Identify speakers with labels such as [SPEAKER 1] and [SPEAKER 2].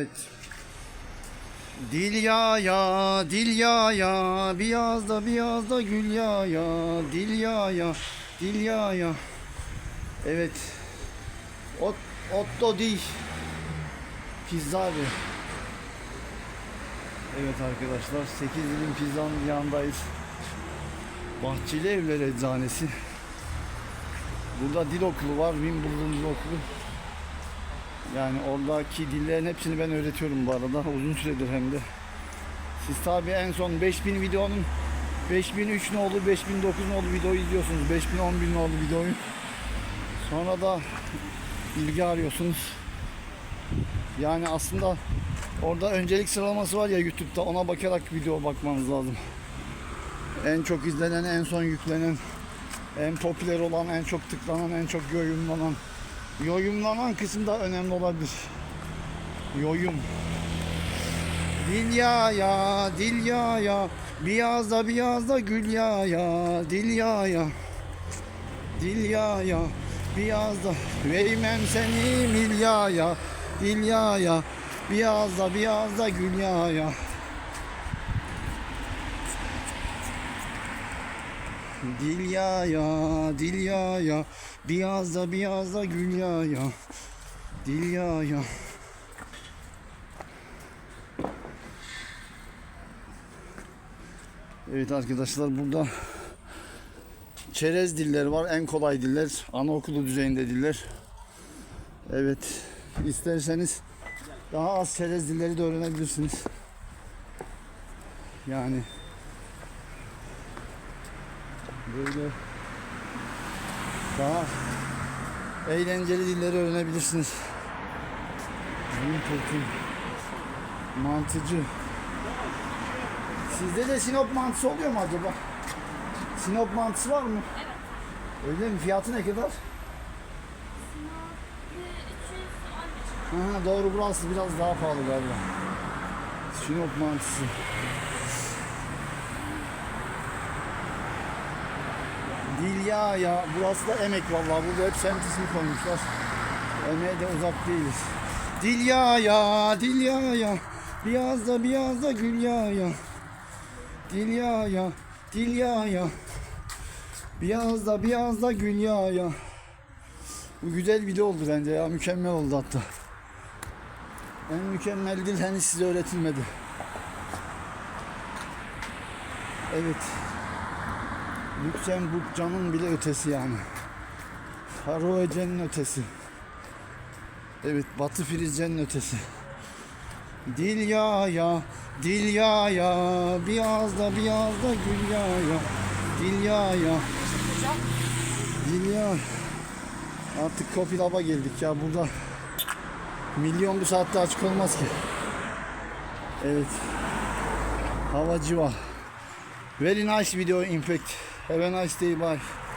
[SPEAKER 1] Evet. Dil ya ya, dil ya ya, beyaz da beyaz da gül ya ya, dil ya ya, dil ya ya. Evet. Ot, otto di. Pizza abi. Evet arkadaşlar 8 dilim pizzanın yanındayız. Bahçeli Evler Eczanesi. Burada dil okulu var. Wimbledon Dil Okulu. Yani oradaki dillerin hepsini ben öğretiyorum bu arada. Uzun süredir hem de. Siz tabi en son 5000 videonun 5003 ne oldu, 5009 ne oldu videoyu izliyorsunuz. 5011 ne oldu videoyu. Sonra da bilgi arıyorsunuz. Yani aslında orada öncelik sıralaması var ya YouTube'da ona bakarak video bakmanız lazım. En çok izlenen, en son yüklenen, en popüler olan, en çok tıklanan, en çok yorumlanan. Yorumlanan kısım da önemli olabilir. Yorum. Dil ya ya, dil ya ya, beyaz da beyaz da gül ya ya, dil ya ya. Dil ya ya, beyaz da vermem seni mil ya ya, dil ya ya, beyaz da beyaz da gül ya ya. Dil ya ya, dil ya ya, beyaz da beyaz da gül ya ya. Dil ya ya. Evet arkadaşlar burada çerez diller var. En kolay diller. Anaokulu düzeyinde diller. Evet. isterseniz daha az çerez dilleri de öğrenebilirsiniz. Yani böyle daha eğlenceli dilleri öğrenebilirsiniz. Wimbledon mantıcı. Sizde de Sinop mantısı oluyor mu acaba? Sinop mantısı var mı?
[SPEAKER 2] Evet.
[SPEAKER 1] Öyle mi? Fiyatı ne kadar?
[SPEAKER 2] Sınavı 315.
[SPEAKER 1] Ha, doğru burası biraz daha pahalı galiba. Sinop mantısı. Dil ya ya. Burası da emek vallahi. Burada hep semtisini koymuşlar. Emeğe de uzak değiliz. Dil ya ya, dil ya ya. Beyaz da beyaz da gül ya ya. Dil ya ya, dil ya ya. Beyaz da beyaz da gül ya ya. Bu güzel video oldu bence ya. Mükemmel oldu hatta. En mükemmel dil henüz size öğretilmedi. Evet. Lüksemburg canın bile ötesi yani. Faroe ötesi. Evet Batı Firizce'nin ötesi. Dil ya ya, dil ya ya, beyaz da beyaz da gül ya ya. Dil ya ya. Dil ya. Artık Kopilab'a geldik ya burada. Milyon bu saatte açık olmaz ki. Evet. Hava civa. Very nice video in fact. Have a nice day bye.